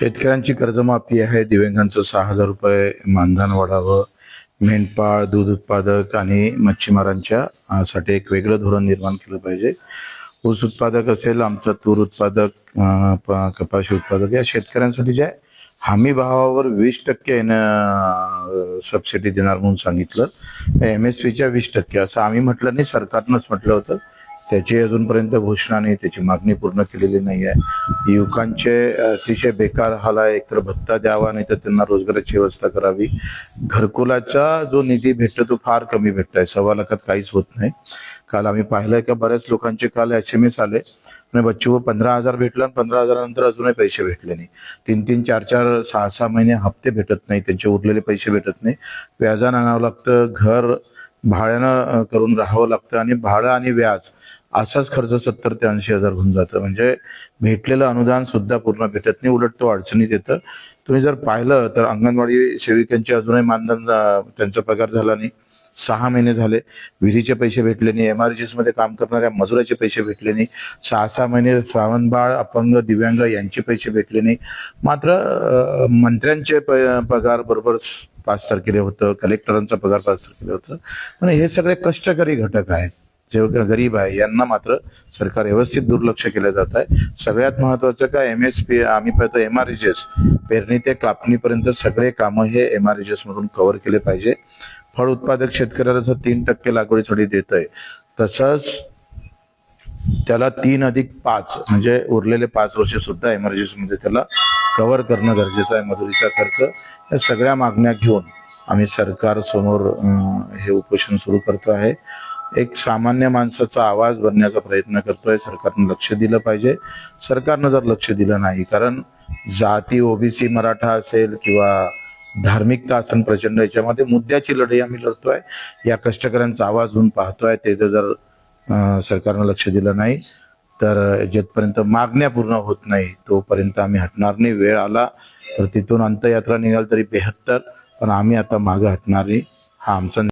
शेतकऱ्यांची कर्जमाफी आहे. दिव्यांगांचं सहा हजार रुपये मानधन वाढावं. मेंढपाळ दूध उत्पादक आणि मच्छीमारांच्या साठी एक वेगळं धोरण निर्माण केलं पाहिजे. ऊस उत्पादक असेल आमचा तूर उत्पादक कपाशी उत्पादक या शेतकऱ्यांसाठी जे हमी भावावर वीस टक्के सबसिडी देणार म्हणून सांगितलं. एम एस पीच्या वीस टक्के असं आम्ही म्हटलं नाही सरकारनंच म्हटलं होतं. त्याची अजूनपर्यंत घोषणा नाही त्याची मागणी पूर्ण केलेली नाही आहे. युवकांचे अतिशय बेकार हाल आहे. एकतर भत्ता द्यावा नाही तर त्यांना रोजगाराची व्यवस्था करावी. घरकुलाचा जो निधी भेटतो तो फार कमी भेटतोय. आहे सव्वा लाखात काहीच होत नाही. काल आम्ही पाहिलंय का बऱ्याच लोकांचे काल एस एम एस आले. आणि बच्चू पंधरा हजार भेटला आणि पंधरा हजारानंतर अजूनही पैसे भेटले नाही. तीन तीन चार चार सहा सहा महिने हप्ते भेटत नाही. त्यांचे उरलेले पैसे भेटत नाही. व्याजानं आणावं लागतं. घर भाड्यानं करून राहावं लागतं. आणि भाडं आणि व्याज असाच खर्च सत्तर ते ऐंशी हजार होऊन जातं. म्हणजे भेटलेलं अनुदान सुद्धा पूर्ण भेटत नाही. उलट तो अडचणीत येतं. तुम्ही जर पाहिलं तर अंगणवाडी सेविकांचे अजूनही मानधन त्यांचा पगार झाला नाही. सहा महिने झाले. विहिरीचे पैसे भेटले नाही. एमआरजीएसमध्ये काम करणाऱ्या मजुराचे पैसे भेटले नाही. सहा सहा महिने श्रावण बाळ अपंग दिव्यांग यांचे पैसे भेटले नाही. मात्र मंत्र्यांचे पगार बरोबर पाच तारखेला होतं. कलेक्टरांचा पगार पाच तारखेला होतं. म्हणजे हे सगळे कष्टकरी घटक आहेत. जे गरीब आहे यांना मात्र सरकार व्यवस्थित दुर्लक्ष केलं जात आहे. सगळ्यात महत्वाचं काय एम एस पी आम्ही पाहतो एम आर पेरणी ते कापणीपर्यंत सगळे कामं हे एम आर मधून कव्हर केले पाहिजे. फळ उत्पादक शेतकऱ्याला तीन टक्के लागवडीसाठी देत आहे. तसंच त्याला तीन अधिक पाच म्हणजे उरलेले पाच वर्ष सुद्धा एमर्जन्सी मध्ये त्याला कव्हर करणं गरजेचं आहे मजुरीचा खर्च. या सगळ्या मागण्या घेऊन आम्ही सरकार समोर हे उपोषण सुरू करतो आहे. एक सामान्य माणसाचा आवाज बनण्याचा प्रयत्न करतोय. सरकारनं लक्ष दिलं पाहिजे. सरकारनं जर लक्ष दिलं नाही कारण जाती ओबीसी मराठा असेल किंवा धार्मिकता असेल प्रचंड याच्यामध्ये मुद्द्याची लढाई आम्ही लढतोय. या कष्टकऱ्यांचा आवाज होऊन पाहतोय. ते जर सरकारनं लक्ष दिलं नाही तर जिथपर्यंत मागण्या पूर्ण होत नाही तोपर्यंत आम्ही हटणार नाही. वेळ आला तर तिथून अंतयात्रा निघाल तरी बेहत्तर पण आम्ही आता मागे हटणार नाही. हा आमचा